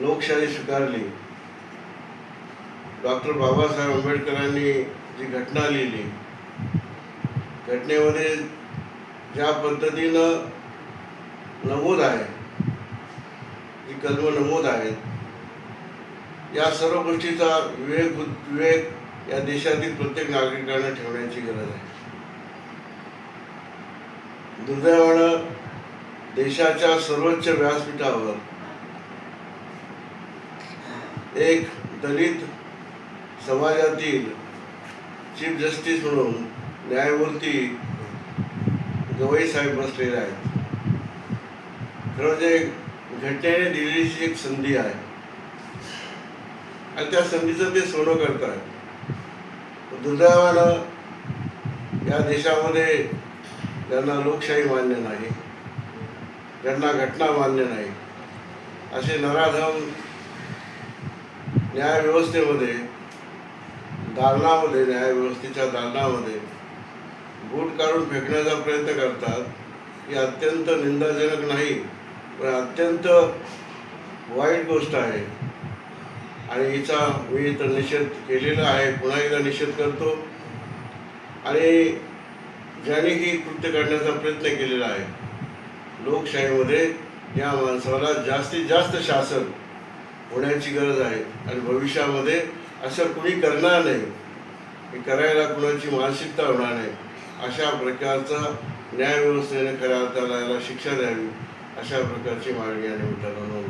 लोकशाही स्वीकारली. डॉक्टर बाबासाहेब आंबेडकरांनी जी घटना लिहिली घटनेमध्ये ज्या पद्धतीनं नमूद आहे जी कलम नमूद आहेत या सर्व गोष्टीचा विवेक विवेक या देशातील प्रत्येक नागरिकांना ठेवण्याची गरज आहे. दुर्दैवानं देशाच्या सर्वोच्च व्यासपीठावर एक दलित समाजातील चीफ जस्टिस म्हणून न्यायमूर्ती गवई साहेब बसलेले आहेत. खरं म्हणजे घटनेने दिलेली एक संधी आहे. आणि त्या संधीचं ते सोनं करतात. दुर्दैवानं या देशामध्ये ज्यांना लोकशाही मान्य नाही. ज्यांना घटना मान्य नाही. असे नराधम न्यायव्यवस्थेमध्ये दालनामध्ये न्यायव्यवस्थेच्या दालनामध्ये बूट काढून फेकण्याचा प्रयत्न करतात ही अत्यंत निंदाजनक नाही पण अत्यंत वाईट गोष्ट आहे. आणि हिचा मी तर निषेध केलेला आहे पुन्हा एकदा निषेध करतो. आणि ज्याने ही कृत्य करण्याचा प्रयत्न केलेला आहे लोकशाहीमध्ये या माणसाला जास्तीत जास्त शासन होण्याची गरज आहे. आणि भविष्यामध्ये असं कुणी करणार नाही. हे करायला कुणाची मानसिकता होणार नाही. अशा प्रकारचा न्यायव्यवस्थेने खऱ्या अर्थाला याला शिक्षा द्यावी अशा प्रकारची मागणी आणि मित्रांनो